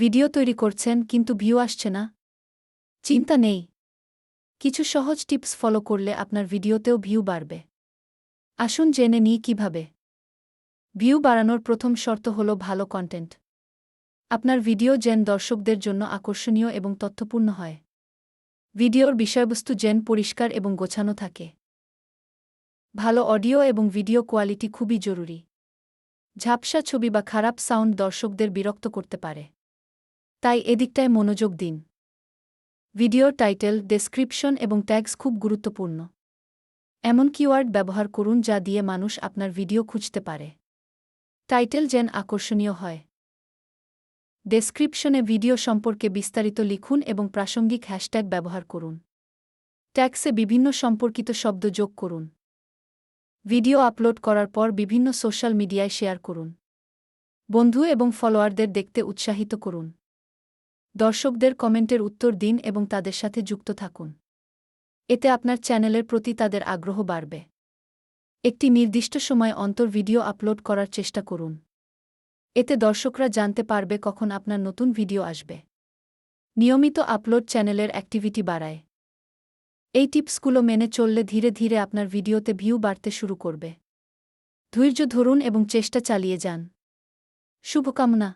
Video তৈরি করছেন, কিন্তু ভিউ আসছে না। চিন্তা নেই। কিছু সহজ টিপস ফলো করলে আপনার ভিডিওতেও ভিউ বাড়বে। আসুন জেনে নিই কীভাবে। ভিউ বাড়ানোর প্রথম শর্ত হল ভালো কন্টেন্ট আপনার ভিডিও যেন দর্শকদের জন্য আকর্ষণীয় এবং তথ্যপূর্ণ হয়। ভিডিওর বিষয়বস্তু যেন পরিষ্কার এবং গোছানো থাকে। ভালো অডিও এবং ভিডিও কোয়ালিটি খুবই জরুরি। ঝাপসা ছবি বা খারাপ সাউন্ড দর্শকদের বিরক্ত করতে পারে। তাই এদিকটায় মনোযোগ দিন। ভিডিওর টাইটেল, ডেসক্রিপশন এবং ট্যাগস খুব গুরুত্বপূর্ণ। এমন কিওয়ার্ড ব্যবহার করুন যা দিয়ে মানুষ আপনার ভিডিও খুঁজতে পারে। টাইটেল যেন আকর্ষণীয় হয়। ডেসক্রিপশনে ভিডিও সম্পর্কে বিস্তারিত লিখুন এবং প্রাসঙ্গিক হ্যাশট্যাগ ব্যবহার করুন। ট্যাক্সে বিভিন্ন সম্পর্কিত শব্দ যোগ করুন। ভিডিও আপলোড করার পর বিভিন্ন সোশ্যাল মিডিয়ায় শেয়ার করুন। বন্ধু এবং ফলোয়ারদের দেখতে উৎসাহিত করুন। দর্শকদের কমেন্টের উত্তর দিন এবং তাদের সাথে যুক্ত থাকুন। এতে আপনার চ্যানেলের প্রতি তাদের আগ্রহ বাড়বে। একটি নির্দিষ্ট সময় অন্তর ভিডিও আপলোড করার চেষ্টা করুন। এতে দর্শকরা জানতে পারবে কখন আপনার নতুন ভিডিও আসবে। নিয়মিত আপলোড চ্যানেলের অ্যাক্টিভিটি বাড়ায়। এই টিপসগুলো মেনে চললে ধীরে ধীরে আপনার ভিডিওতে ভিউ বাড়তে শুরু করবে। ধৈর্য ধরুন এবং চেষ্টা চালিয়ে যান। শুভকামনা।